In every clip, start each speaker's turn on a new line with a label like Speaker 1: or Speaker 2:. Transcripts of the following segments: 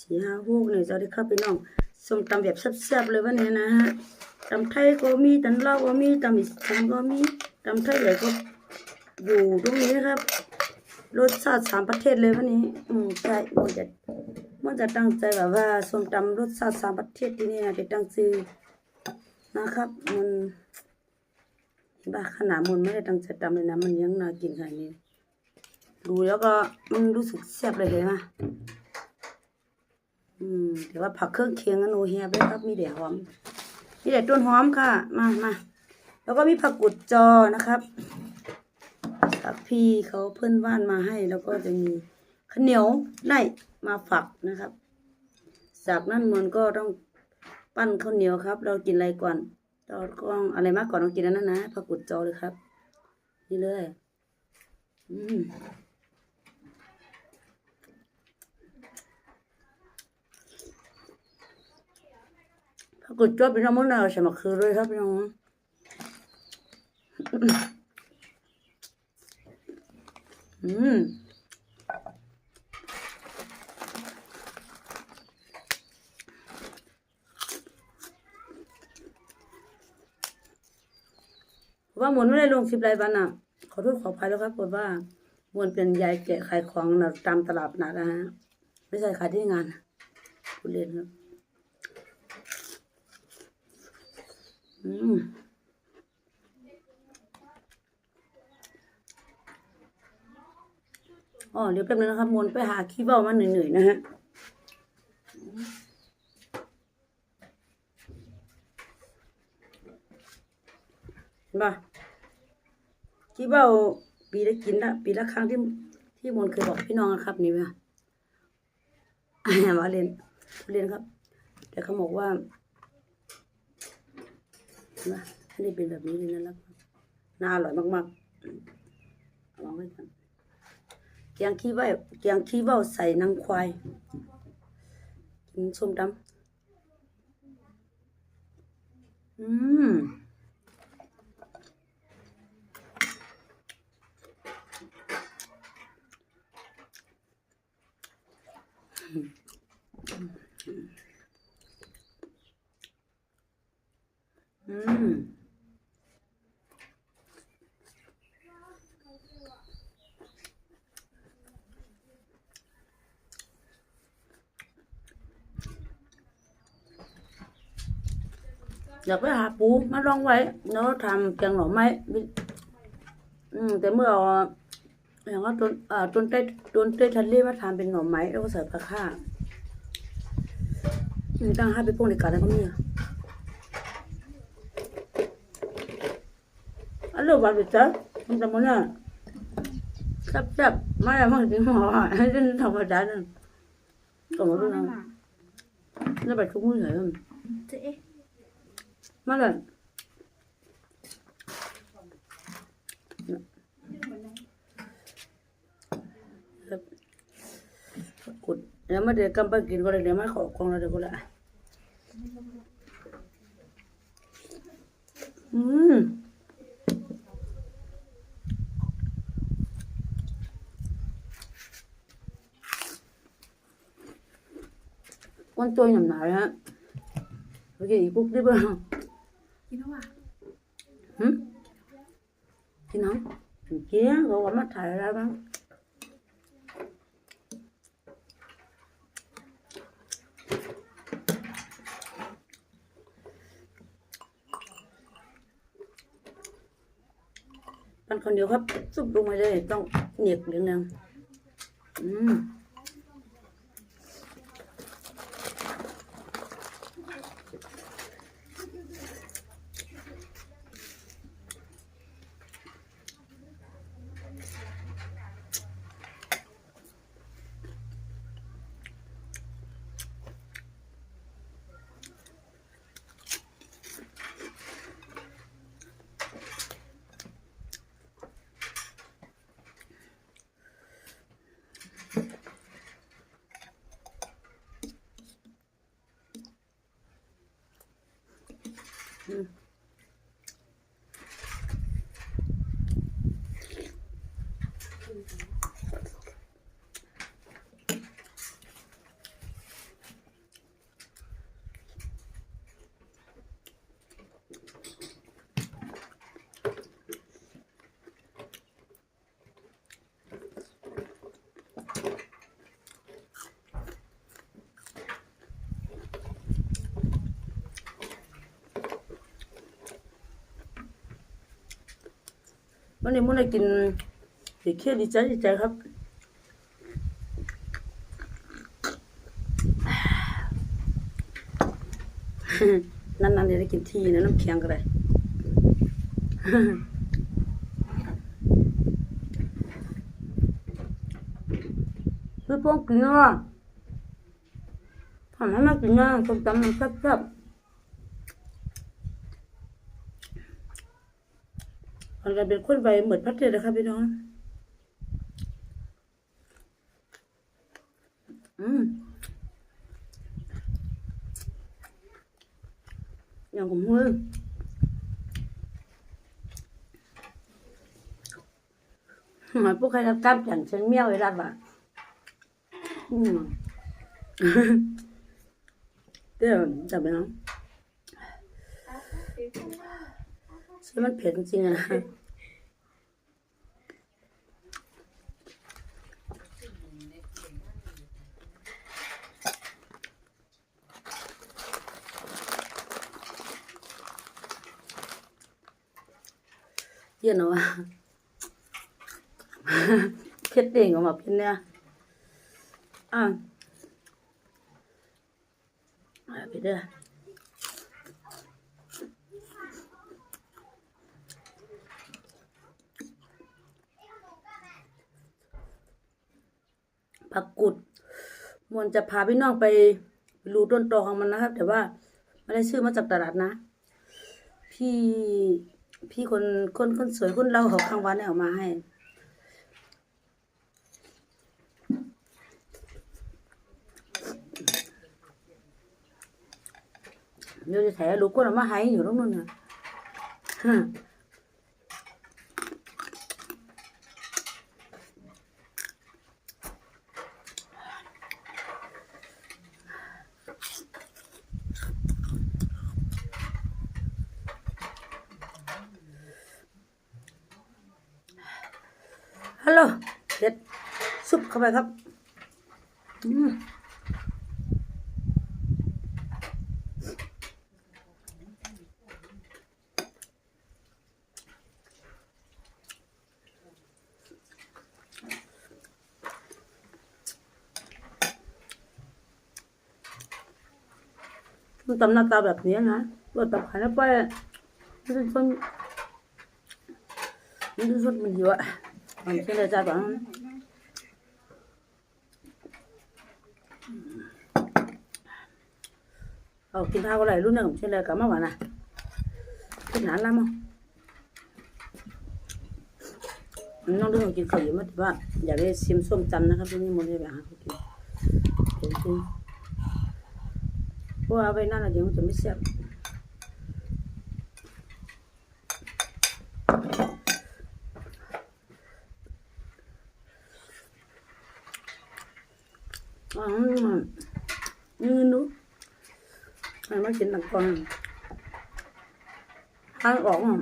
Speaker 1: สี่ห้าหกเนี่ยสวัสดีครับพี่น้องส้มตำแบบแซ่บๆเลยวันนี้นะฮะตำไทยก็มีตำลาวก็มีตำอีสานก็มีตำไทยใหญ่ก็อยู่ตรงนี้นะครับ รสชาติสามประเทศเลยวันนี้ อืมใช่มันจะมันจะตั้งใจแบบว่าส้มตำรสชาติสามประเทศที่นี่นะจะตั้งชื่อนะครับมันบ้าขนาดมันไม่ได้ตั้งใจตำเลยนะมันยังน่ากินขนาดนี้ดูแล้วก็มันรู้สึกแซ่บเลยเห็นไหม อืมแต่ว่าผักเครื่องเคียงอันโอเฮียไปครับมีแต่หอม มีแต่ต้นหอมค่ะ มามาแล้วก็มีผักกุดจอนะครับผักพี่เขาเพิ่อนว่านมาให้ แล้วก็จะมีข้าวเหนียวไล่มาฝักนะครับ จากนั้นมันก็ต้องปั้นข้าวเหนียวครับ เรากินอะไรก่อนเราต้องอะไรมากก่อนต้องกินอันนั้นนะผักกุดจอเลยครับ นี่เลย อืม กิดชอบเป็นน้ำมันาวใส่มะเขือเลยครับพี่น้องอืมว่าหมุนไม่ได้ลงคลิปรายวันอะ ขอโทษขออภัยแล้วครับเพราะว่าหมุนเป็นยายแกะขายของนะตามตลาดนัดนะฮะ ไม่ใช่ขายที่งานคุณเรียนครับ อ๋อเดี๋ยวแป๊บนึงนะครับมนไปหาขี้เบ้ามาเหนื่อยๆนะฮะเห็นปะขี้เบ้าปีละกินละปีละครั้งที่ที่มนเคยบอกพี่น้องนะครับ นี่ไหมมาเรียนเรียนครับ แต่เขาบอกว่า นะอันนี้เป็นแบบนี้เลยนะแล้วน่าอร่อยมากๆลองไว้กันแกงขี้เบ้าแกงขี้เบ้าใส่นางควายกินส้มตำอืมอืม อยากไปหาปูมาลองไว้แล้วทำแกงหน่อไม้อืม แต่เมื่ออย่างว่าต้นอ่าต้นเต้ต้นเต้ทะเลมาทำเป็นหน่อไม้แล้วก็ใส่ผักข่าอืมตั้งห้าไปพวกในกันแล้วก็มี อันเรื่องวันเด็ดจ้ะมันจะมันน่ะแซ่บๆไม่ได้วมั่งจริงหอให้เล่นธรรมดานี่ยก็มาดูนะนี่ไปทุกมือเลย
Speaker 2: เจ๊
Speaker 1: มาเลยครับกดเดี๋ยวมาเดี๋ยวกำปั้นกินก็เลยเดี๋ยวมาขอของเราเดี๋ยวก็ละอืม วันตัวหนำหนาเลยฮะเมื่อกี้อีกุ๊กได้บ้าง
Speaker 2: กินแล้วอะ
Speaker 1: หึพี่น้อง วันนี้มุ่งกินเดี๋ยวนึงอืมวันนี้มุ้งได้กินสีเขี้ยวดีใจดีใจครับนานๆเดี๋ยวได้กินทีนะน้ำแข็งก็ได้พี่ป้องกินอะทำให้มากินอะส้มตำน้ำแซ่บๆ มันก็เป็นคนไปเหมือนพัดเทศนะครับพี่น้อง อืมอย่างของมือหมายพวกใครรับกล้ามอย่างเชิงเมี่ยวไอ้รับอะอืมเดี๋ยวจับไปน้อง ใช่มันเผ็ดจริงอะนะเย็นหรอวะเผ็ดเองออกมาเป็นเนี่ยอะอะไปเด้อ ผักกุดมวนจะพาพี่น้องไปดูต้นตอของมันนะครับ แต่ว่าไม่ได้ซื้อมาจากตลาดนะ พี่พี่คนคนคนสวยคนเราของข้างวันเนี่ยเอามาให้เดี๋ยวจะแถลูกคนเอามาให้อยู่ตรงนู้นน่ะฮะฮัลโหลเด็ด ซุปเข้าไปครับอืมมันตำหน้าตาแบบนี้นะรสตับขายแล้วไปมันเป็นส้นมันเป็นส้นมันเยอะมันเชื่อเลยจ้าบ้าง เอากินข้าวอะไรรุ่นหนึ่งเช่นเลยกับมาหวานนะกินหนานแล้วมั้งน้องดูกินข้าวเยอะมากแต่ว่าอยากได้ซิมส้มจำนะครับที่นี่มันเลยไปหาเขากินเพราะว่าไปนั่นน่ะเดี๋ยวมันจะไม่แซ่บ อ๋อนี่เงินดูให้มากินต่างก่อนทางออกอะ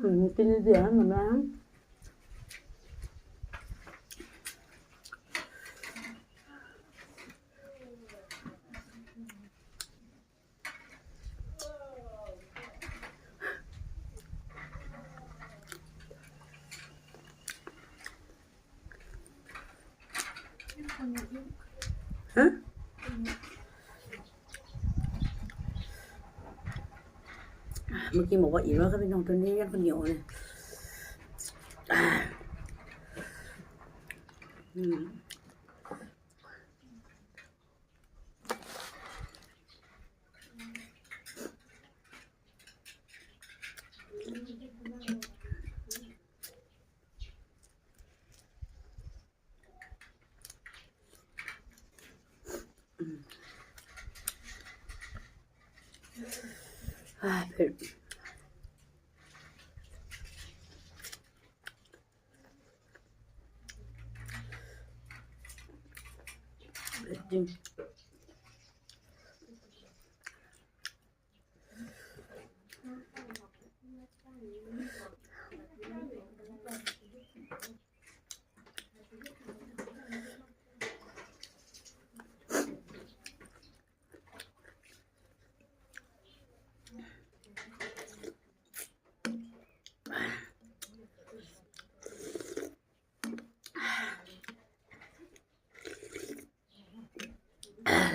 Speaker 1: อืมกินเดี๋ยวเหมือนน้ำฮะ เมื่อกี้บอกว่าอิ่มแล้วครับพี่น้องตัวนี้ยังคนเหนียวเลยอ่าอืมอ่า เผ็ด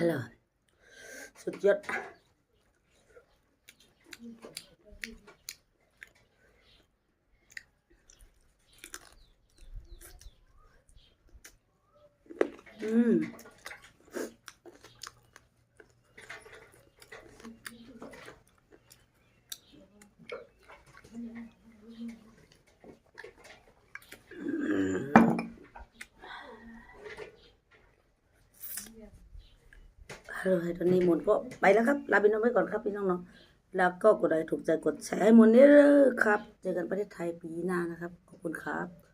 Speaker 1: เผ็ดจริงร่อยสุดยอดอืม ฮัลโหลตอนนี้หมุนก็ไปแล้วครับ ลาไปน้องไว้ก่อนครับพี่น้องเนาะแล้วก็กดไลค์ถูกใจกดแชร์ให้หมุนนี้เลยครับ เจอกันประเทศไทยปีหน้านะครับ ขอบคุณครับ